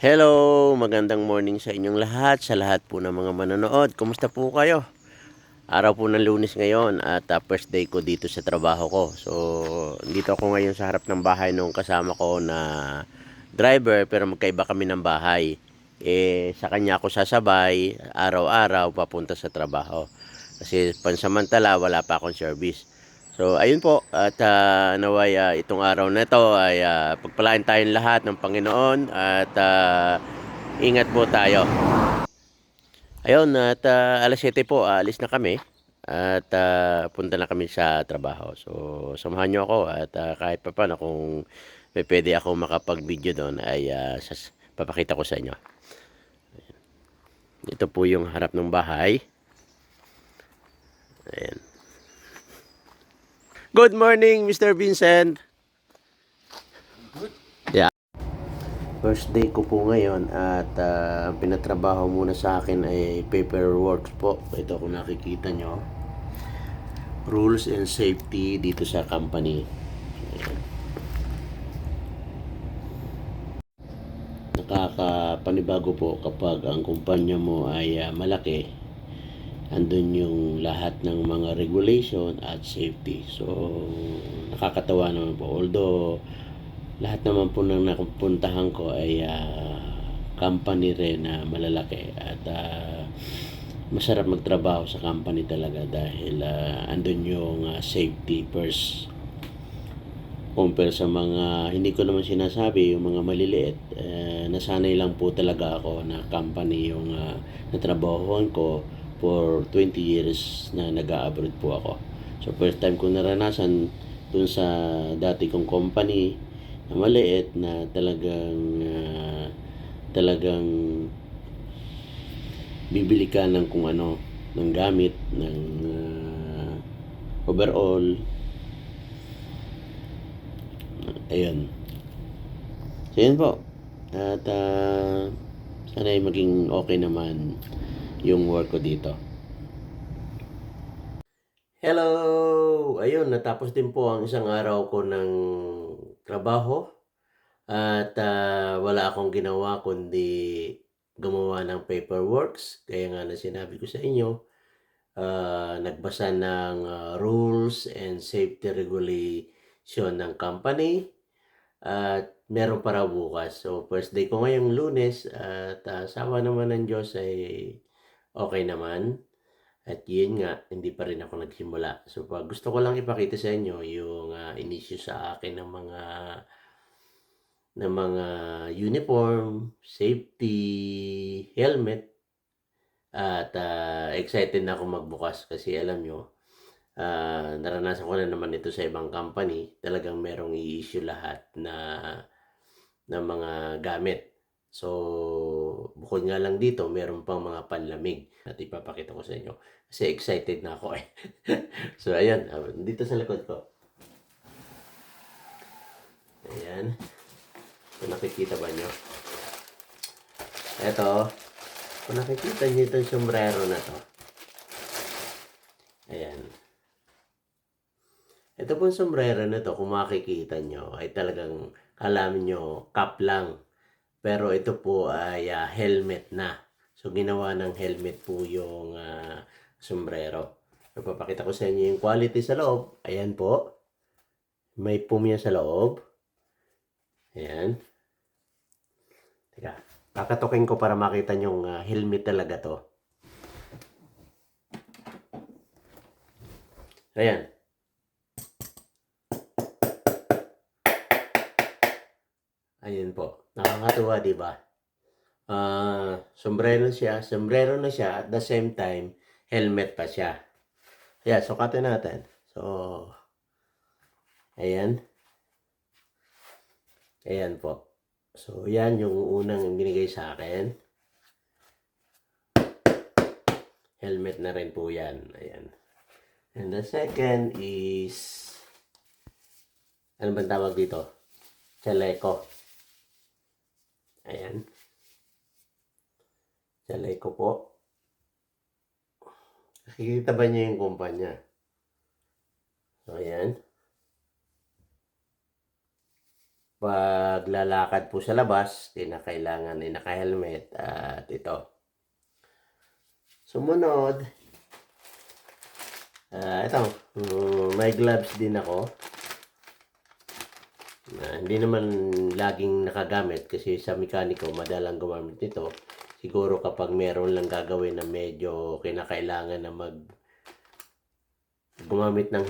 Hello, magandang morning sa inyong lahat, sa lahat po ng mga manonood. Kumusta po kayo? Araw po ng lunes ngayon at uh, first day ko dito sa trabaho ko. So, dito ako ngayon sa harap ng bahay nung kasama ko na driver pero magkaiba kami ng bahay. Eh, sa kanya ako sasabay araw-araw papunta sa trabaho. Kasi pansamantala wala pa akong service. So, ayun po. At uh, naway uh, itong araw na ito ay uh, pagpalain tayong lahat ng Panginoon at uh, ingat po tayo. Ayun, at uh, alas 7 po, alis na kami at uh, punta na kami sa trabaho. So, samahan nyo ako at uh, kahit pa paano kung may pwede ako makapag-video doon ay uh, sas- papakita ko sa inyo. Ito po yung harap ng bahay. Ayan. Good morning, Mr. Vincent. Yeah. First day ko po ngayon at ang pinatrabaho muna sa akin ay paperwork po. Ito kung nakikita nyo. Rules and safety dito sa company. Ayan. Nakakapanibago po kapag ang kumpanya mo ay ah, malaki andun yung lahat ng mga regulation at safety. So, nakakatawa naman po. Although, lahat naman po ng napuntahan ko ay ah, company rin na malalaki at ah, masarap magtrabaho sa company talaga dahil ah, andun yung ah, safety first compare sa mga hindi ko naman sinasabi yung mga maliliit eh, nasanay lang po talaga ako na company yung uh, natrabahoan ko for 20 years na nag-abroad po ako so first time ko naranasan dun sa dati kong company na maliit na talagang ah, talagang bibili ka ng kung ano ng gamit ng ah, overall Ayun. So, yun po. At uh, sana ay maging okay naman yung work ko dito. Hello! Ayun, natapos din po ang isang araw ko ng trabaho. At ah, wala akong ginawa kundi gumawa ng paperworks. Kaya nga na sinabi ko sa inyo, ah, nagbasa ng ah, rules and safety regulation ng company at meron para bukas. So, first day ko ngayong lunes at uh, sawa naman ng Diyos ay okay naman. At yun nga, hindi pa rin ako nagsimula. So, pag gusto ko lang ipakita sa inyo yung uh, inisyu sa akin ng mga ng mga uniform, safety, helmet, at uh, excited na ako magbukas kasi alam nyo, Ah, naranasan ko na naman ito sa ibang company, talagang merong i-issue lahat na ng mga gamit. So, bukod nga lang dito, meron pang mga panlamig at ipapakita ko sa inyo. Kasi excited na ako eh. so, ayan, dito sa likod ko. Ayan. Kung nakikita ba nyo? Ito. Kung nakikita nyo itong sombrero na to. Ayan. Ito pong sombrero na to, kung makikita nyo, ay talagang kalamin nyo, cap lang. Pero ito po ay ah, helmet na. So, ginawa ng helmet po yung ah, sombrero. So, papakita ko sa inyo yung quality sa loob. Ayan po. May pumya sa loob. Ayan. Teka, kakatukin ko para makita yung ah, helmet talaga to. Ayan. Ayun po. Nakakatuwa, di ba? Ah, sombrero siya, sombrero na siya at the same time helmet pa siya. Ayan, sukatin natin. So, ayan. Ayan po. So, yan yung unang binigay sa akin. Helmet na rin po yan. Ayan. And the second is, ano bang tawag dito? Chaleco. Ayan. Chaleco po. Nakikita ba niyo yung kumpanya? So, ayan. pag lalakad po sa labas, di na kailangan ay naka-helmet at ito. Sumunod, ah ito, mm, may gloves din ako. Na hindi naman laging nakagamit kasi sa mekaniko madalang gumamit nito. Siguro kapag meron lang gagawin na medyo kinakailangan na mag gumamit ng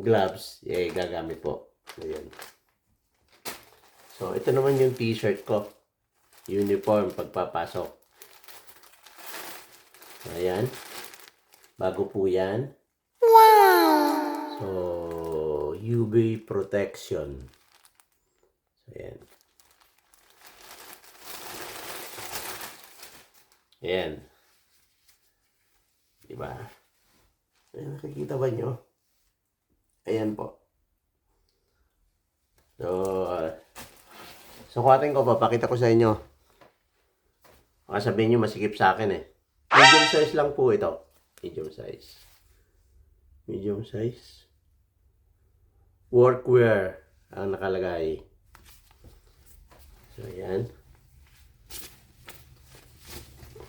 gloves, eh gagamit po. Ayan. So, ito naman yung t-shirt ko. Uniform pagpapasok. Ayan. Bago po yan. So, UV protection. Ayan. Ayan. Diba? Ayan, nakikita ba nyo? Ayan po. So, uh, sukatin ko, papakita ko sa inyo. Baka sabihin nyo, masikip sa akin eh. Medium size lang po ito. Medium size. Medium size. Workwear ang nakalagay. So, ayan.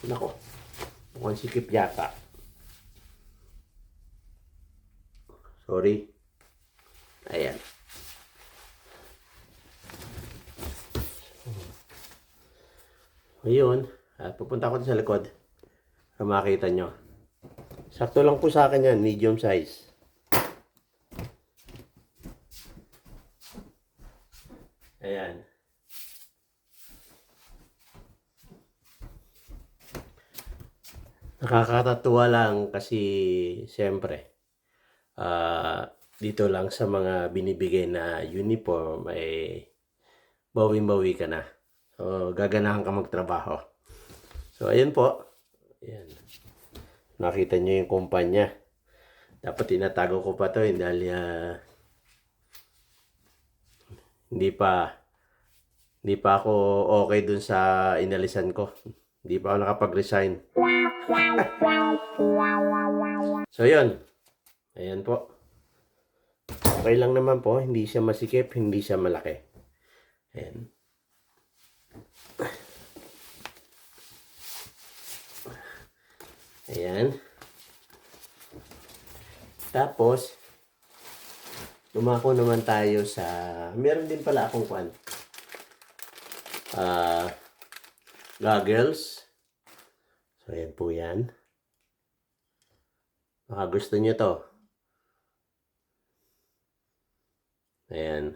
Nako. Mukhang sikip yata. Sorry. Ayan. Ayun. At pupunta ko sa likod. Para makita nyo. Sakto lang po sa akin yan. Medium size. Ayan. Nakakatatuwa lang kasi siyempre ah dito lang sa mga binibigay na uniform ay bawing-bawi ka na. So, gaganahan ka magtrabaho. So, ayun po. Ayan. Nakita nyo yung kumpanya. Dapat tinatago ko pa to eh, dahil ah, hindi pa hindi pa ako okay dun sa inalisan ko. Hindi pa ako nakapag-resign. So, yun. Ayan po. Okay lang naman po. Hindi siya masikip, hindi siya malaki. Ayan. Ayan. Tapos, lumako naman tayo sa... Meron din pala akong kwan. Ah... goggles. So, ayan po yan. Baka gusto nyo to. Ayan.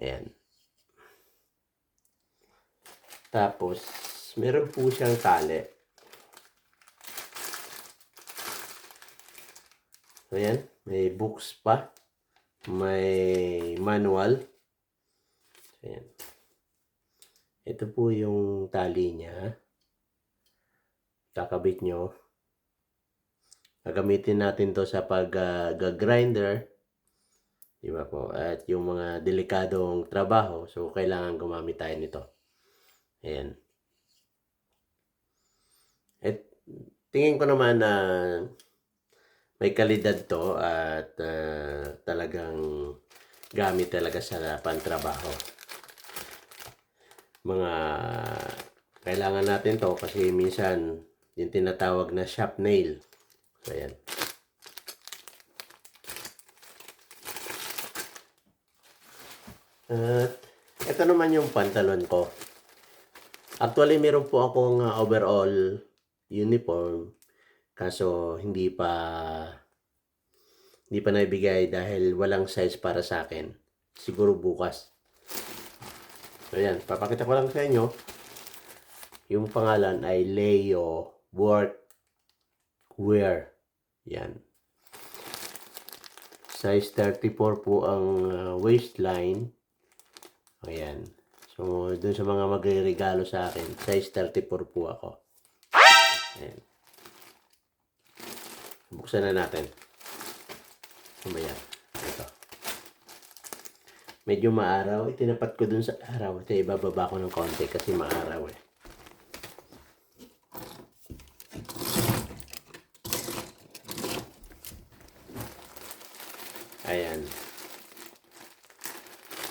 Ayan. Tapos, meron po siyang tali. Ayan, may books pa. May manual. Ayan. Ito po yung tali niya. Kakabit nyo. Gagamitin natin to sa pag-grinder. Di ba po? At yung mga delikadong trabaho. So, kailangan gumamit tayo nito. Ayan. At tingin ko naman na may kalidad to at ah, talagang gamit talaga sa pantrabaho. Mga kailangan natin to kasi minsan yung tinatawag na shop nail. So, ayan. At ito naman yung pantalon ko. Actually, meron po akong uh, overall uniform. Kaso, hindi pa hindi pa naibigay dahil walang size para sa akin. Siguro bukas. So, yan. Papakita ko lang sa inyo. Yung pangalan ay Leo Workwear. Yan. Size 34 po ang uh, waistline. Ayan. So, dun sa mga magre-regalo sa akin, size 34 po ako. Ayan. Buksan na natin. Ano Mamaya. Ito. Medyo maaraw. Itinapat ko dun sa araw. Ito ibababa ko ng konti kasi maaraw eh. Ayan.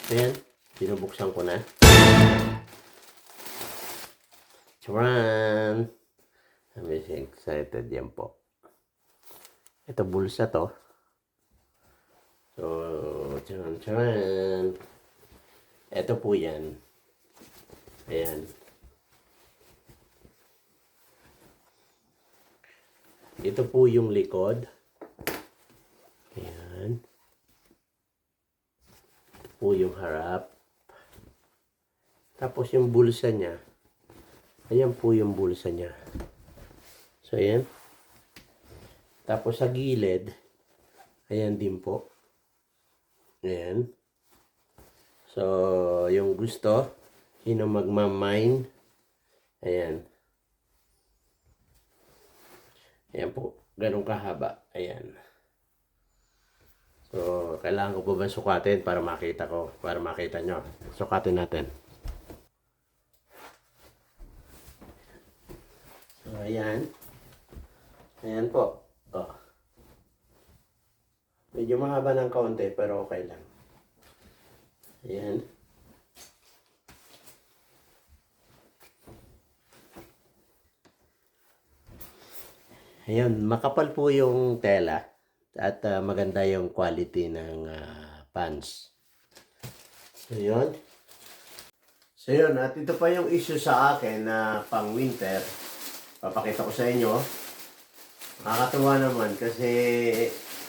Ayan. Binubuksan ko na. Charan! I'm excited yan po. Ito bulsa to. So, charan, charan. Ito po yan. Ayan. Ito po yung likod. Ayan. Ito po yung harap. Tapos yung bulsa niya. Ayan po yung bulsa niya. So, ayan. Tapos sa gilid, ayan din po. Ayan. So, yung gusto, sino magmamine, ayan. Ayan po, ganun kahaba. Ayan. So, kailangan ko po ba sukatin para makita ko, para makita nyo. Sukatin natin. So, ayan. Ayan po. Oh. Medyo mahaba ng kaunti, pero okay lang. Ayan. Ayan, makapal po yung tela at ah, maganda yung quality ng ah, pants. So, yun. So, yun. At ito pa yung issue sa akin na pang winter. Papakita ko sa inyo. Nakakatuwa naman kasi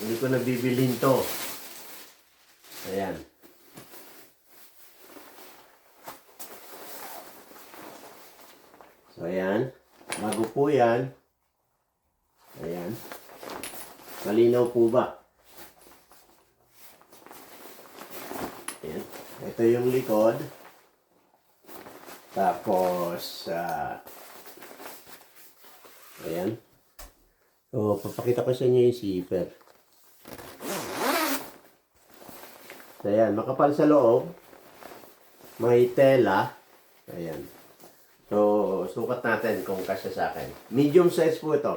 hindi ko nabibilin to. Ayan. So, ayan. Bago po yan. Ayan. Malinaw po ba? Ayan. Ito yung likod. Tapos, ah, ayan. So, papakita ko sa inyo yung zipper. So, ayan. Makapal sa loob. May tela. Ayan. So, sukat natin kung kasya sa akin. Medium size po ito.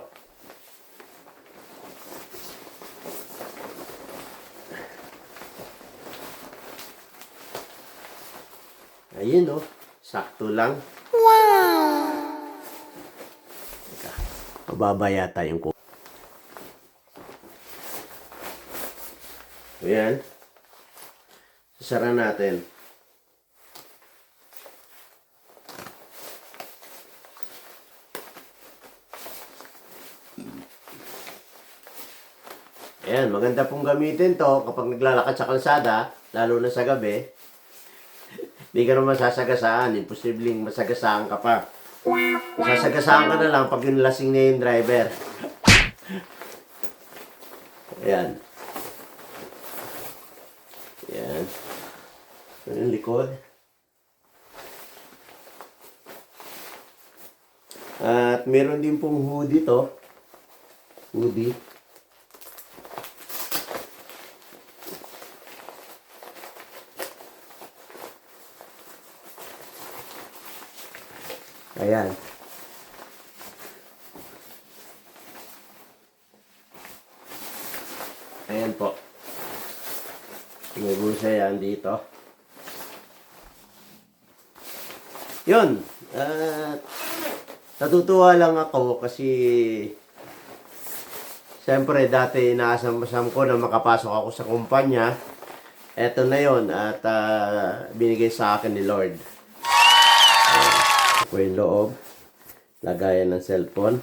Ayun oh, sakto lang. Wow! Teka, mababa yata yung Ayan. Sasara natin. Ayan, maganda pong gamitin to kapag naglalakad sa kalsada, lalo na sa gabi. Hindi ka naman sasagasaan. Imposibleng masagasaan ka pa. Sasagasaan ka na lang pag yung lasing na yung driver. Ayan. Ito yung likod. At meron din pong hoodie to. Hoodie. Ayan. Ayan po. May bulsa yan dito. Yun. At natutuwa lang ako kasi Siyempre, dati inaasam-asam ko na makapasok ako sa kumpanya. Eto na yon at ah, binigay sa akin ni Lord. Ito yung loob. Lagayan ng cellphone.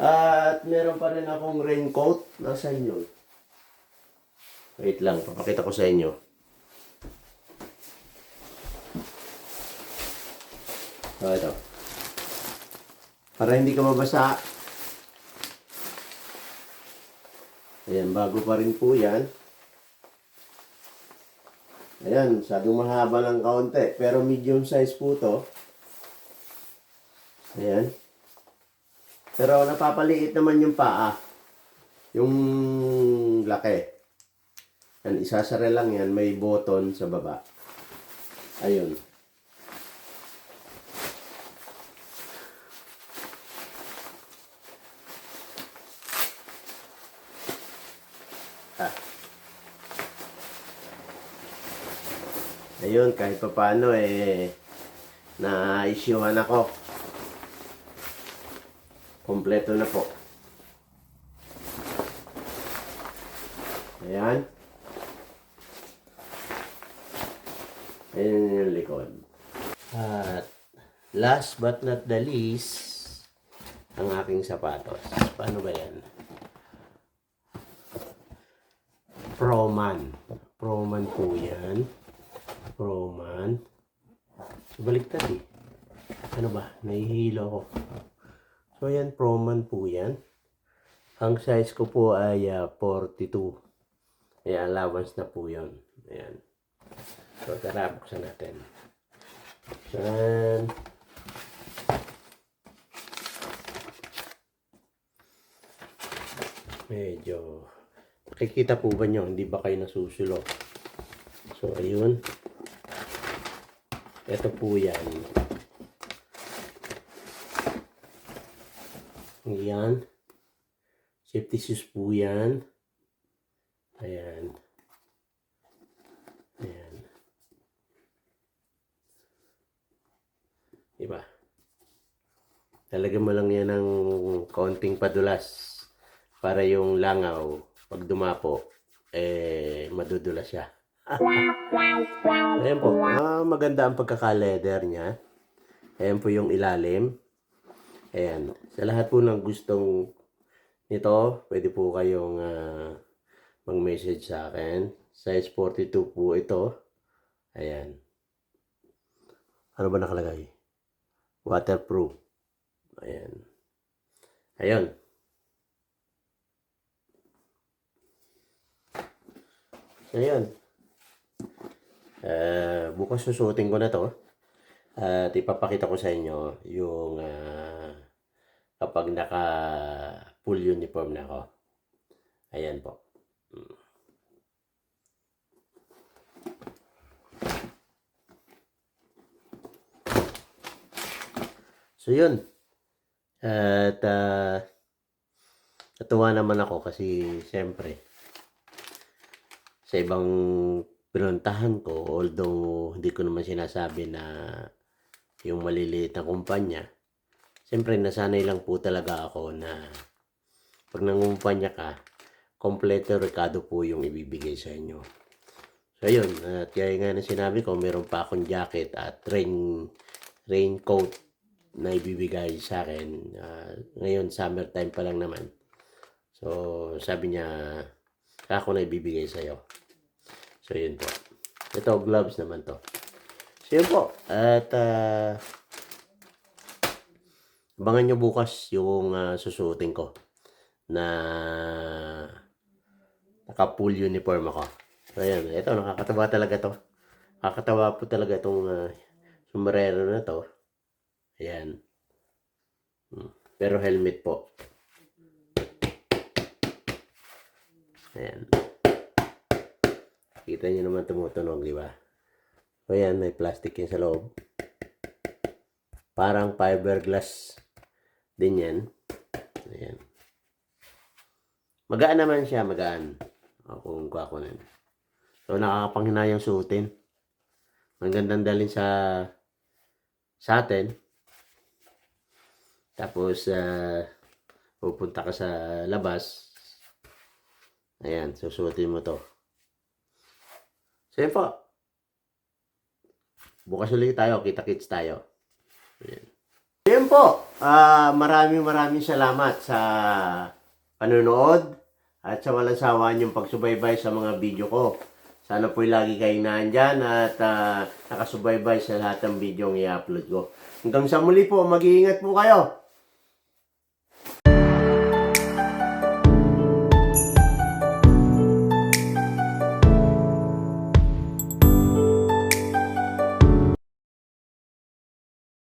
At meron pa rin akong raincoat. Nasaan yun? Wait lang, papakita ko sa inyo. So, ito. Para hindi ka mabasa. Ayan, bago pa rin po yan. Ayan, masyadong mahaba ng kaunti. Pero medium size po to. Ayan. Pero napapaliit naman yung paa. Yung laki. Yan, isasara lang yan. May button sa baba. Ayun. Ayun, kahit pa paano eh, na-issuehan ako. Kompleto na po. Ayan. Ayan yung likod. At last but not the least, ang aking sapatos. Paano ba yan? Proman. Proman po yan. Proman. So, baliktad eh. Ano ba? Nahihilo ako. So, yan. Proman po yan. Ang size ko po ay ah, 42. Ayan, allowance na po yun. Ayan. So, tara, buksan natin. Buksan. Medyo, nakikita po ba nyo? Hindi ba kayo nasusulo? So, ayun. Ito po yan. Ayan. Safety shoes po yan. Ayan. Ayan. Diba? Talagyan mo lang yan ng konting padulas para yung langaw, pag dumapo, eh, madudulas siya. Ayan po. Ah, maganda ang pagkaka-leather niya. Ayan po yung ilalim. Ayan. Sa lahat po ng gustong nito, pwede po kayong ah, mag-message sa akin. Size 42 po ito. Ayan. Ano ba nakalagay? Waterproof. Ayan. Ayun. Ayun. Eh, bukas susuotin ko na to. At ipapakita ko sa inyo yung ah, kapag naka full uniform na ako. Ayan po. So yun. At ah, natuwa naman ako kasi siyempre sa ibang pinuntahan ko, although hindi ko naman sinasabi na yung maliliit na kumpanya, siyempre nasanay lang po talaga ako na pag nangumpanya ka, kompleto rekado po yung ibibigay sa inyo. So yun, at kaya nga na sinabi ko, meron pa akong jacket at rain, raincoat na ibibigay sa akin. Ah, ngayon, summertime pa lang naman. So, sabi niya, ako na ibibigay sa'yo. So, yun po. Ito, gloves naman to. So, yun po. At, ah, abangan nyo bukas yung ah, susuotin ko na naka full uniform ako. So, ayan. Ito, nakakatawa talaga to. Nakakatawa po talaga itong uh, sombrero na to. Ayan. Hmm. Pero helmet po. Ayan. Kita nyo naman tumutunog, di ba? So, ayan, may plastic yan sa loob. Parang fiberglass din yan. Ayan. Magaan naman siya, magaan. O, kung kukunin. So, nakakapanghinayang suotin. Ang gandang dalhin sa sa atin. Tapos, ah, pupunta ka sa labas. Ayan, susuotin mo to. So, yun po. Bukas ulit tayo, kita-kits tayo. Ayan. Ayan po. Ah, maraming maraming salamat sa panonood at sa walang sawa niyong pagsubaybay sa mga video ko. Sana po'y lagi kayong nandyan at ah, nakasubaybay sa lahat ng video i-upload ko. Hanggang sa muli po, mag-iingat po kayo.